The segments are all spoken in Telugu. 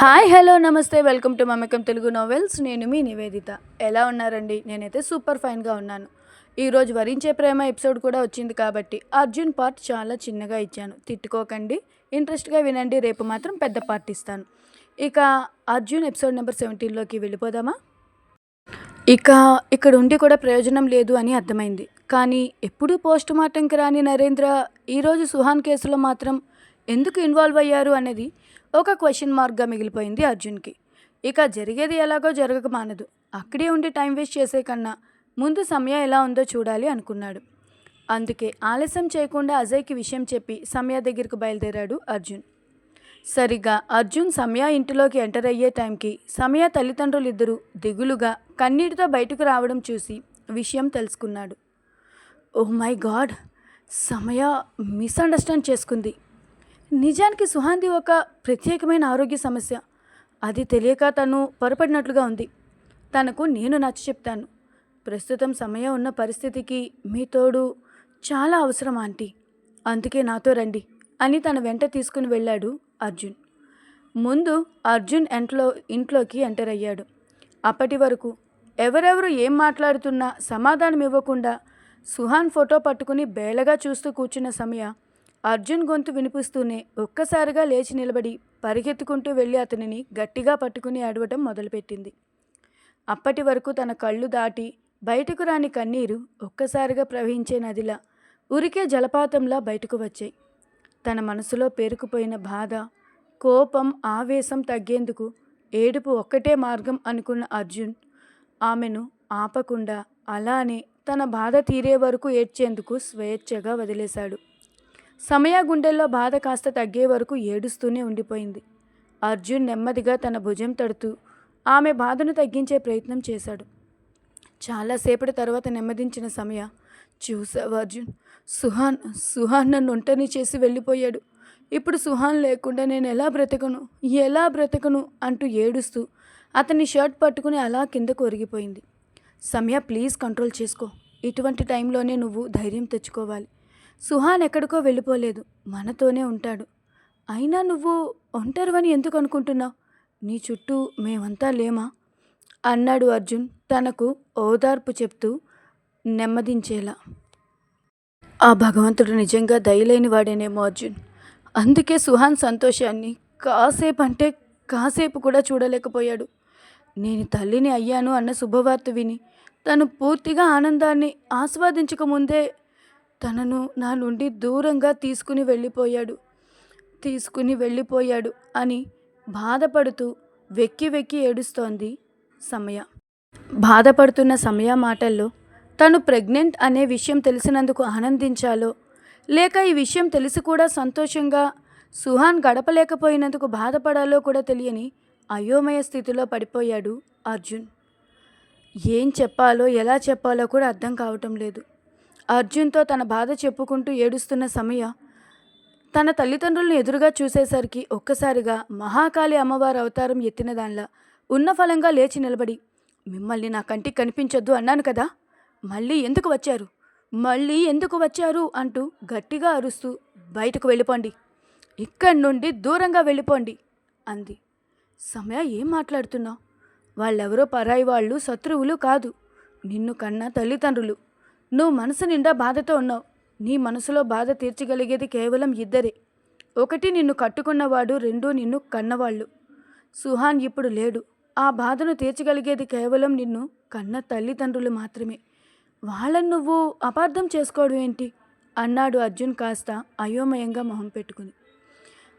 హాయ్ హలో నమస్తే వెల్కమ్ టు మమకం తెలుగు నోవెల్స్ నేను మీ నివేదిత. ఎలా ఉన్నారండి? నేనైతే సూపర్ ఫైన్గా ఉన్నాను. ఈరోజు వరించే ప్రేమ ఎపిసోడ్ కూడా వచ్చింది కాబట్టి అర్జున్ పార్ట్ చాలా చిన్నగా ఇచ్చాను. తిట్టుకోకండి. ఇంట్రెస్ట్గా వినండి. రేపు మాత్రం పెద్ద పార్ట్ ఇస్తాను. ఇక అర్జున్ ఎపిసోడ్ నెంబర్ సెవెంటీన్లోకి వెళ్ళిపోదామా? ఇక ఇక్కడ ఉండి కూడా ప్రయోజనం లేదు అని అర్థమైంది. కానీ ఎప్పుడు పోస్ట్ మార్టంకి రాని నరేంద్ర ఈరోజు సుహాన్ కేసులో మాత్రం ఎందుకు ఇన్వాల్వ్ అయ్యారు అనేది ఒక క్వశ్చన్ మార్క్గా మిగిలిపోయింది అర్జున్కి. ఇక జరిగేది ఎలాగో జరగక మానదు. అక్కడే ఉండి టైం వేస్ట్ చేసే కన్నా ముందు సమయం ఎలా ఉందో చూడాలి అనుకున్నాడు. అందుకే ఆలస్యం చేయకుండా అజయ్కి విషయం చెప్పి సమయ దగ్గరికి బయలుదేరాడు అర్జున్. సరిగ్గా అర్జున్ సమయ ఇంటిలోకి ఎంటర్ అయ్యే టైంకి సమయ తల్లిదండ్రులు ఇద్దరూ దిగులుగా కన్నీటితో బయటకు రావడం చూసి విషయం తెలుసుకున్నాడు. Oh my god! సమయ మిస్అండర్స్టాండ్ చేసుకుంది. నిజానికి సుహాంది ఒక ప్రత్యేకమైన ఆరోగ్య సమస్య. అది తెలియక తను పొరపడినట్లుగా ఉంది. తనకు నేను నచ్చ చెప్తాను. ప్రస్తుతం సమయం ఉన్న పరిస్థితికి మీ తోడు చాలా అవసరం ఆంటీ. అందుకే నాతో రండి అని తన వెంట తీసుకుని వెళ్ళాడు అర్జున్. ముందు అర్జున్ ఇంట్లో ఇంట్లోకి ఎంటర్ అయ్యాడు. అప్పటి వరకు ఎవరెవరు ఏం మాట్లాడుతున్నా సమాధానం ఇవ్వకుండా సుహాన్ ఫోటో పట్టుకుని బేలగా చూస్తూ కూర్చున్న సమయ అర్జున్ గొంతు వినిపిస్తూనే ఒక్కసారిగా లేచి నిలబడి పరిగెత్తుకుంటూ వెళ్ళి అతనిని గట్టిగా పట్టుకుని ఏడవటం మొదలుపెట్టింది. అప్పటి వరకు తన కళ్ళు దాటి బయటకు రాని కన్నీరు ఒక్కసారిగా ప్రవహించే నదిలా ఉరికే జలపాతంలా బయటకు వచ్చాయి. తన మనసులో పేరుకుపోయిన బాధ కోపం ఆవేశం తగ్గేందుకు ఏడుపు ఒక్కటే మార్గం అనుకున్న అర్జున్ ఆమెను ఆపకుండా అలానే తన బాధ తీరే వరకు ఏడ్చేందుకు స్వేచ్ఛగా వదిలేశాడు. సమయ గుండెల్లో బాధ కాస్త తగ్గే వరకు ఏడుస్తూనే ఉండిపోయింది. అర్జున్ నెమ్మదిగా తన భుజం తడుతూ ఆమె బాధను తగ్గించే ప్రయత్నం చేశాడు. చాలాసేపటి తర్వాత నెమ్మదించిన సమయ. చూసావు అర్జున్? సుహాన్ సుహాన్ నన్ను ఒంటని చేసి వెళ్ళిపోయాడు. ఇప్పుడు సుహాన్ లేకుండా నేను ఎలా బ్రతకను? ఎలా బ్రతకను? అంటూ ఏడుస్తూ అతని షర్ట్ పట్టుకుని అలా కిందకు ఒరిగిపోయింది. సమయ ప్లీజ్ కంట్రోల్ చేసుకో. ఇటువంటి టైంలోనే నువ్వు ధైర్యం తెచ్చుకోవాలి. సుహాన్ ఎక్కడికో వెళ్ళిపోలేదు. మనతోనే ఉంటాడు. అయినా నువ్వు ఒంటరివని ఎందుకు అనుకుంటున్నావు? నీ చుట్టూ మేమంతా లేమా? అన్నాడు అర్జున్ తనకు ఓదార్పు చెప్తూ నెమ్మదించేలా. ఆ భగవంతుడు నిజంగా దయలేని వాడేనేమో అర్జున్. అందుకే సుహాన్ సంతోషాన్ని కాసేపు అంటే కాసేపు కూడా చూడలేకపోయాడు. నేను తల్లిని అయ్యాను అన్న శుభవార్త విని తను పూర్తిగా ఆనందాన్ని ఆస్వాదించకముందే తనను నా నుండి దూరంగా తీసుకుని వెళ్ళిపోయాడు. తీసుకుని వెళ్ళిపోయాడు అని బాధపడుతూ వెక్కి వెక్కి ఏడుస్తోంది సమయ. బాధపడుతున్న సమయ మాటల్లో తను ప్రెగ్నెంట్ అనే విషయం తెలిసినందుకు ఆనందించాలో లేక ఈ విషయం తెలిసి కూడా సంతోషంగా సుహాన్ గడపలేకపోయినందుకు బాధపడాలో కూడా తెలియని అయోమయ స్థితిలో పడిపోయాడు అర్జున్. ఏం చెప్పాలో ఎలా చెప్పాలో కూడా అర్థం కావటం లేదు. అర్జున్తో తన బాధ చెప్పుకుంటూ ఏడుస్తున్న సమయ తన తల్లిదండ్రులను ఎదురుగా చూసేసరికి ఒక్కసారిగా మహాకాళి అమ్మవారి అవతారం ఎత్తిన దానిలా ఉన్న ఫలంగా లేచి నిలబడి మిమ్మల్ని నా కంటికి కనిపించొద్దు అన్నాను కదా మళ్ళీ ఎందుకు వచ్చారు? మళ్ళీ ఎందుకు వచ్చారు? అంటూ గట్టిగా అరుస్తూ బయటకు వెళ్ళిపోండి ఇక్కడి నుండి దూరంగా వెళ్ళిపోండి అంది. సమయ ఏం మాట్లాడుతున్నావు? వాళ్ళెవరో పరాయి వాళ్ళు శత్రువులు కాదు నిన్ను కన్నా తల్లిదండ్రులు. నువ్వు మనసు నిండా బాధతో ఉన్నావు. నీ మనసులో బాధ తీర్చగలిగేది కేవలం ఇద్దరే. ఒకటి నిన్ను కట్టుకున్నవాడు రెండు నిన్ను కన్నవాళ్ళు. సుహాన్ ఇప్పుడు లేడు. ఆ బాధను తీర్చగలిగేది కేవలం నిన్ను కన్న తల్లిదండ్రులు మాత్రమే. వాళ్ళని నువ్వు అపార్థం చేసుకోవడం ఏంటి? అన్నాడు అర్జున్ కాస్త అయోమయంగా మొహం పెట్టుకుని.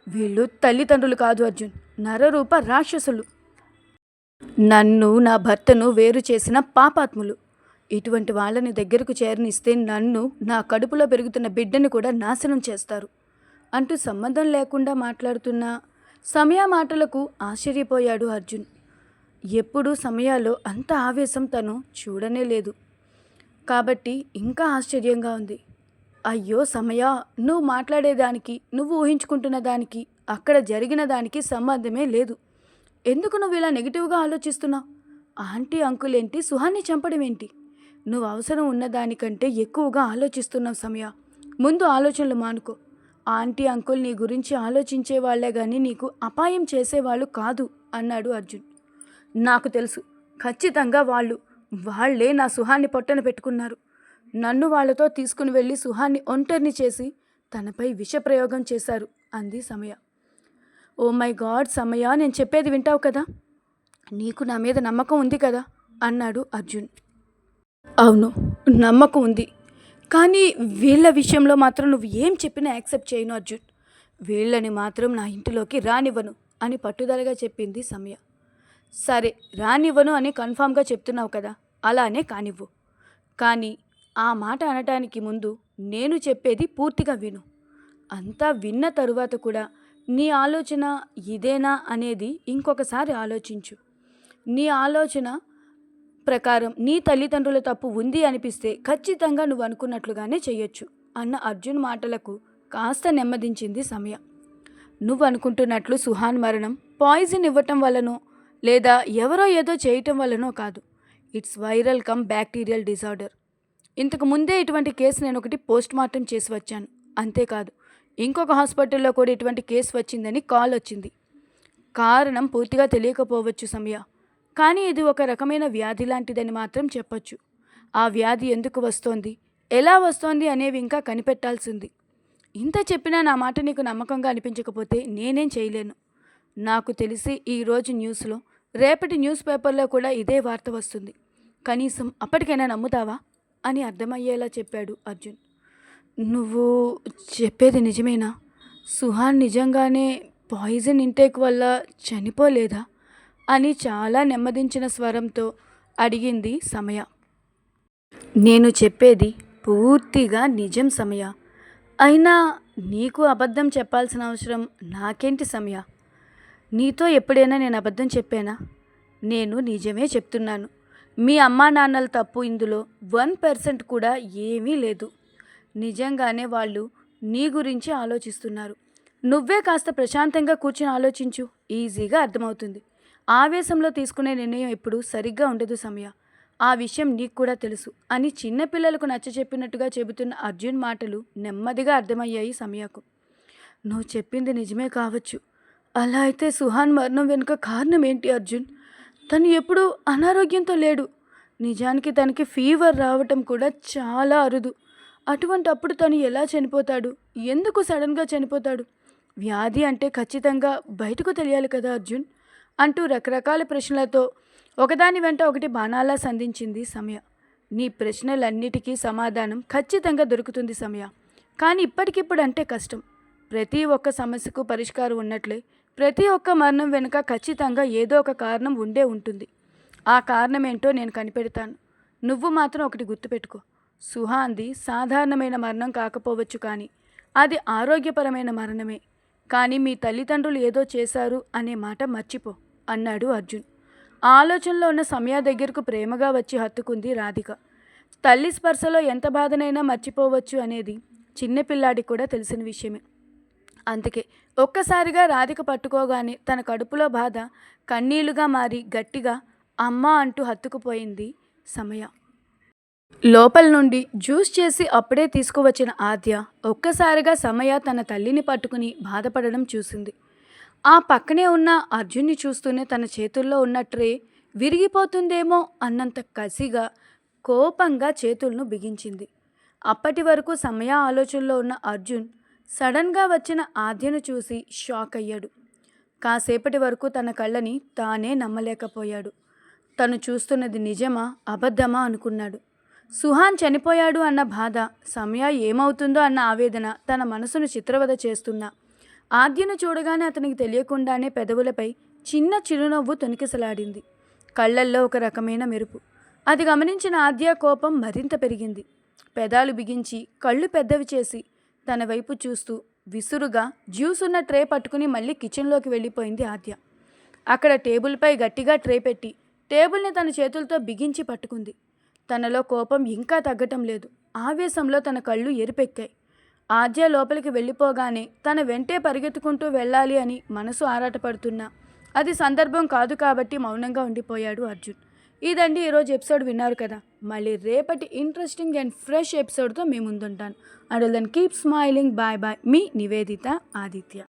వీళ్ళు తల్లిదండ్రులు కాదు అర్జున్. నరరూప రాక్షసులు. నన్ను నా భర్తను వేరు చేసిన పాపాత్ములు. ఇటువంటి వాళ్ళని దగ్గరకు చేరనిస్తే నన్ను నా కడుపులో పెరుగుతున్న బిడ్డని కూడా నాశనం చేస్తారు. అంటూ సంబంధం లేకుండా మాట్లాడుతున్న సమయ మాటలకు ఆశ్చర్యపోయాడు అర్జున్. ఎప్పుడూ సమయాల్లో అంత ఆవేశం తను చూడనే లేదు. కాబట్టి ఇంకా ఆశ్చర్యంగా ఉంది. అయ్యో సమయ నువ్వు మాట్లాడేదానికి నువ్వు ఊహించుకుంటున్న దానికి అక్కడ జరిగిన దానికి సంబంధమే లేదు. ఎందుకు నువ్వు ఇలా నెగిటివ్గా ఆలోచిస్తున్నావు? ఆంటీ అంకులేంటి సుహాన్ని చంపడం ఏంటి నువ్వు అవసరం ఉన్నదానికంటే ఎక్కువగా ఆలోచిస్తున్నావు సమయ. ముందు ఆలోచనలు మానుకో. ఆంటీ అంకుల్ నీ గురించి ఆలోచించే వాళ్ళే కానీ నీకు అపాయం చేసేవాళ్ళు కాదు అన్నాడు అర్జున్. నాకు తెలుసు. ఖచ్చితంగా వాళ్ళు వాళ్ళే నా సుహాన్ని పొట్టన పెట్టుకున్నారు. నన్ను వాళ్ళతో తీసుకుని వెళ్ళి సుహాన్ని ఒంటరిని చేసి తనపై విషప్రయోగం చేశారు అంది సమయ. ఓ మై గాడ్ సమయ నేను చెప్పేది వింటావు కదా? నీకు నా మీద నమ్మకం ఉంది కదా? అన్నాడు అర్జున్. అవును నమ్మకం ఉంది. కానీ వీళ్ళ విషయంలో మాత్రం నువ్వు ఏం చెప్పినా యాక్సెప్ట్ చేయను అర్జున్. వీళ్ళని మాత్రం నా ఇంటిలోకి రానివ్వను అని పట్టుదలగా చెప్పింది సమయ. సరే రానివ్వను అని కన్ఫామ్గా చెప్తున్నావు కదా అలానే కానివ్వు. కానీ ఆ మాట అనటానికి ముందు నేను చెప్పేది పూర్తిగా విను. అంతా విన్న తరువాత కూడా నీ ఆలోచన ఇదేనా అనేది ఇంకొకసారి ఆలోచించు. నీ ఆలోచన ప్రకారం నీ తల్లిదండ్రుల తప్పు ఉంది అనిపిస్తే ఖచ్చితంగా నువ్వు అనుకున్నట్లుగానే చేయొచ్చు అన్న అర్జున్ మాటలకు కాస్త నెమ్మదించింది సమయ. నువ్వు అనుకుంటున్నట్లు సుహాన్ మరణం పాయిజన్ ఇవ్వటం వల్లనో లేదా ఎవరో ఏదో చేయటం వల్లనో కాదు. It's viral come bacterial disorder. ఇంతకు ముందే ఇటువంటి కేసు నేను ఒకటి పోస్ట్ మార్టం చేసి వచ్చాను. అంతేకాదు ఇంకొక హాస్పిటల్లో కూడా ఇటువంటి కేసు వచ్చిందని కాల్ వచ్చింది. కారణం పూర్తిగా తెలియకపోవచ్చు సమయ. కానీ ఇది ఒక రకమైన వ్యాధి లాంటిదని మాత్రం చెప్పచ్చు. ఆ వ్యాధి ఎందుకు వస్తోంది? ఎలా వస్తోంది అనేవి ఇంకా కనిపెట్టాల్సింది. ఇంత చెప్పినా నా మాట నీకు నమ్మకంగా అనిపించకపోతే నేనేం చేయలేను. నాకు తెలిసి ఈరోజు న్యూస్లో రేపటి న్యూస్ పేపర్లో కూడా ఇదే వార్త వస్తుంది. కనీసం అప్పటికైనా నమ్ముతావా? అని అర్థమయ్యేలా చెప్పాడు అర్జున్. నువ్వు చెప్పేది నిజమేనా? సుహాన్ నిజంగానే పాయిజన్ ఇంటేక్ వల్ల చనిపోలేదా? అని చాలా నెమ్మదించిన స్వరంతో అడిగింది సమయ. నేను చెప్పేది పూర్తిగా నిజం సమయ. అయినా నీకు అబద్ధం చెప్పాల్సిన అవసరం నాకేంటి సమయ? నీతో ఎప్పుడైనా నేను అబద్ధం చెప్పానా? నేను నిజమే చెప్తున్నాను. మీ అమ్మా నాన్నల తప్పు ఇందులో వన్ పర్సెంట్ కూడా ఏమీ లేదు. నిజంగానే వాళ్ళు నీ గురించి ఆలోచిస్తున్నారు. నువ్వే కాస్త ప్రశాంతంగా కూర్చుని ఆలోచించు. ఈజీగా అర్థమవుతుంది. ఆవేశంలో తీసుకునే నిర్ణయం ఎప్పుడు సరిగ్గా ఉండదు సమయ. ఆ విషయం నీకు కూడా తెలుసు. అని చిన్నపిల్లలకు నచ్చ చెప్పినట్టుగా చెబుతున్న అర్జున్ మాటలు నెమ్మదిగా అర్థమయ్యాయి సమయకు. నువ్వు చెప్పింది నిజమే కావచ్చు. అలా అయితే సుహాన్ మరణం వెనుక కారణం ఏంటి అర్జున్? తను ఎప్పుడూ అనారోగ్యంతో లేడు. నిజానికి తనకి ఫీవర్ రావటం కూడా చాలా అరుదు. అటువంటి అప్పుడు తను ఎలా చనిపోతాడు? ఎందుకు సడన్గా చనిపోతాడు? వ్యాధి అంటే ఖచ్చితంగా బయటకు తెలియాలి కదా అర్జున్. అంటూ రకరకాల ప్రశ్నలతో ఒకదాని వెంట ఒకటి బాణాలా సంధించింది సమయ. నీ ప్రశ్నలన్నిటికీ సమాధానం ఖచ్చితంగా దొరుకుతుంది సమయ. కానీ ఇప్పటికిప్పుడు అంటే కష్టం. ప్రతి ఒక్క సమస్యకు పరిష్కారం ఉన్నట్లే ప్రతి ఒక్క మరణం వెనుక ఖచ్చితంగా ఏదో ఒక కారణం ఉండే ఉంటుంది. ఆ కారణం ఏంటో నేను కనిపెడతాను. నువ్వు మాత్రం ఒకటి గుర్తుపెట్టుకో. సుహాంది సాధారణమైన మరణం కాకపోవచ్చు కానీ అది ఆరోగ్యపరమైన మరణమే. కానీ మీ తల్లిదండ్రులు ఏదో చేశారు అనే మాట మర్చిపో. అన్నాడు అర్జున్. ఆలోచనలో ఉన్న సమయ దగ్గరకు ప్రేమగా వచ్చి హత్తుకుంది రాధిక. తల్లి స్పర్శలో ఎంత బాధనైనా మర్చిపోవచ్చు అనేది చిన్నపిల్లాడికి కూడా తెలిసిన విషయమే. అందుకే ఒక్కసారిగా రాధిక పట్టుకోగానే తన కడుపులో బాధ కన్నీళ్ళుగా మారి గట్టిగా అమ్మ అంటూ హత్తుకుపోయింది సమయ. లోపల నుండి జ్యూస్ చేసి అప్పుడే తీసుకువచ్చిన ఆద్య ఒక్కసారిగా సమయ తన తల్లిని పట్టుకుని బాధపడడం చూసింది. ఆ పక్కనే ఉన్న అర్జున్ని చూస్తూనే తన చేతుల్లో ఉన్న ట్రే విరిగిపోతుందేమో అన్నంత కసిగా కోపంగా చేతులను బిగించింది. అప్పటి వరకు సమయ ఆలోచనలో ఉన్న అర్జున్ సడన్గా వచ్చిన ఆద్యను చూసి షాక్ అయ్యాడు. కాసేపటి వరకు తన కళ్ళని తానే నమ్మలేకపోయాడు. తను చూస్తున్నది నిజమా అబద్ధమా అనుకున్నాడు. సుహాన్ చనిపోయాడు అన్న బాధ సమయ ఏమవుతుందో అన్న ఆవేదన తన మనసును చిత్రవద చేస్తున్నా ఆద్యను చూడగానే అతనికి తెలియకుండానే పెదవులపై చిన్న చిరునవ్వు తొనికిసలాడింది. కళ్ళల్లో ఒక రకమైన మెరుపు. అది గమనించిన ఆద్య కోపం మరింత పెరిగింది. పెదాలు బిగించి కళ్ళు పెద్దవి చేసి తన వైపు చూస్తూ విసురుగా జ్యూస్ ఉన్న ట్రే పట్టుకుని మళ్ళీ కిచెన్లోకి వెళ్ళిపోయింది ఆద్య. అక్కడ టేబుల్పై గట్టిగా ట్రే పెట్టి టేబుల్ని తన చేతులతో బిగించి పట్టుకుంది. తనలో కోపం ఇంకా తగ్గటం లేదు. ఆవేశంలో తన కళ్ళు ఎరిపెక్కాయి. ఆద్య లోపలికి వెళ్ళిపోగానే తన వెంటే పరిగెత్తుకుంటూ వెళ్ళాలి అని మనసు ఆరాటపడుతున్నా. అది సందర్భం కాదు కాబట్టి మౌనంగా ఉండిపోయాడు అర్జున్. ఇదండి ఈరోజు ఎపిసోడ్ విన్నారు కదా. మళ్ళీ రేపటి ఇంట్రెస్టింగ్ అండ్ ఫ్రెష్ ఎపిసోడ్తో మీ ముందుంటాను. And then keep smiling. Bye bye. Me Nivedita Aditya.